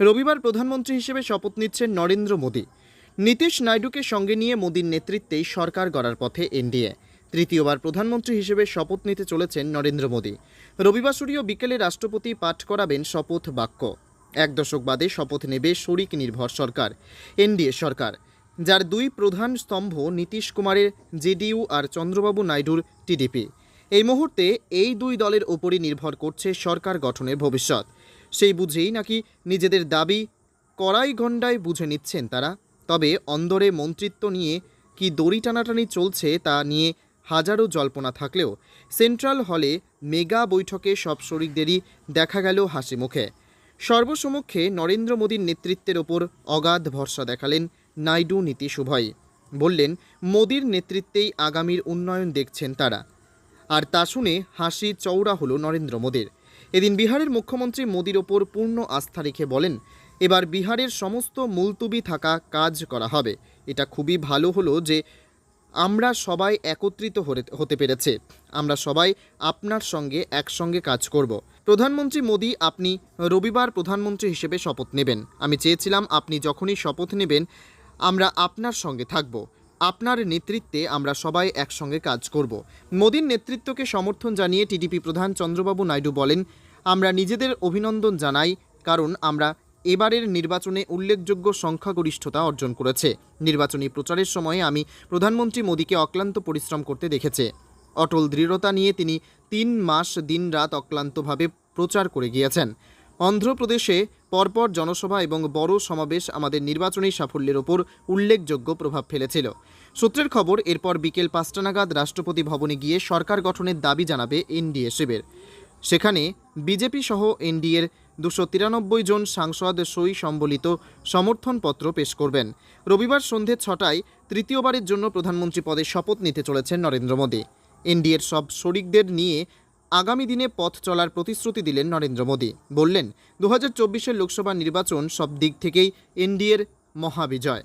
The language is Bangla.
রবিবার প্রধানমন্ত্রী হিসেবে শপথ নিচ্ছেন নরেন্দ্র মোদী। নীতিশ নাইডুকে সঙ্গে নিয়ে মোদীর নেতৃত্বেই সরকার গড়ার পথে এনডিএ। তৃতীয়বার প্রধানমন্ত্রী হিসেবে শপথ নিতে চলেছেন নরেন্দ্র মোদী। রবিবাসরীয় বিকেলে রাষ্ট্রপতি পাঠ করাবেন শপথ বাক্য। এক দশক বাদে শপথ নেবে শরিক নির্ভর সরকার, এনডিএ সরকার, যার দুই প্রধান স্তম্ভ নীতিশ কুমারের, জেডিইউ আর চন্দ্রবাবু নাইডুর টিডিপি। এই মুহূর্তে এই দুই দলের ওপরই নির্ভর করছে সরকার গঠনের ভবিষ্যৎ। সেই বুঝেই নাকি নিজেদের দাবি কড়াই গণ্ডায় বুঝে নিচ্ছেন তারা। তবে অন্দরে মন্ত্রিত্ব নিয়ে কি দড়ি টানাটানি চলছে তা নিয়ে হাজারো জল্পনা থাকলেও সেন্ট্রাল হলে মেগা বৈঠকে সব শরিকদেরই দেখা গেল হাসি মুখে। সর্বসমক্ষে নরেন্দ্র মোদীর নেতৃত্বের ওপর অগাধ ভরসা দেখালেন নাইডু নীতিশ উভয়। বললেন, মোদীর নেতৃত্বেই আগামীর উন্নয়ন দেখছেন তারা। আর তা শুনে হাসি চওড়া হলো নরেন্দ্র মোদীর। এদিন বিহারের মুখ্যমন্ত্রী মোদীর ওপর পূর্ণ আস্থা রেখে বলেন, এবার বিহারের সমস্ত মুলতুবি থাকা কাজ করা হবে। এটা খুবই ভালো হলো যে আমরা সবাই একত্রিত হতে পেরেছে। আমরা সবাই আপনার সঙ্গে একসঙ্গে কাজ করব। প্রধানমন্ত্রী মোদী আপনি রবিবার প্রধানমন্ত্রী হিসেবে শপথ নেবেন। আমি চেয়েছিলাম আপনি যখনই শপথ নেবেন, আমরা আপনার সঙ্গে থাকব। আপনার নেতৃত্বে আমরা সবাই একসঙ্গে কাজ করব। মোদীর নেতৃত্বকে সমর্থন জানিয়ে টিডিপি প্রধান চন্দ্রবাবু নাইডু বলেন, আমরা নিজেদের অভিনন্দন জানাই কারণ আমরা এবারের নির্বাচনে উল্লেখযোগ্য সংখ্যাগরিষ্ঠতা অর্জন করেছে। নির্বাচনী প্রচারের সময় আমি প্রধানমন্ত্রী মোদীকে অক্লান্ত পরিশ্রম করতে দেখেছে। অটল দৃঢ়তা নিয়ে তিনি তিন মাস দিনরাত অক্লান্তভাবে প্রচার করে গিয়েছেন। অন্ধ্রপ্রদেশে পরপর জনসভা এবং বড় সমাবেশ আমাদের নির্বাচনী সাফল্যের ওপর উল্লেখযোগ্য প্রভাব ফেলেছিল। সূত্রের খবর, এরপর বিকেল পাঁচটা নাগাদ রাষ্ট্রপতি ভবনে গিয়ে সরকার গঠনের দাবি জানাবে এনডিএ শিবির। সেখানে বিজেপি সহ এনডিএর দুশো তিরানব্বই জন সাংসদ সই সম্বলিত সমর্থনপত্র পেশ করবেন। রবিবার সন্ধে ছটায় তৃতীয়বারের জন্য প্রধানমন্ত্রী পদে শপথ নিতে চলেছেন নরেন্দ্র মোদী। এনডিএর সব শরিকদের নিয়ে আগামী দিনে পথ চলার প্রতিশ্রুতি দিলেন নরেন্দ্র মোদী। বললেন দু হাজার লোকসভা নির্বাচন সব দিক থেকেই এনডিএর মহাবিজয়।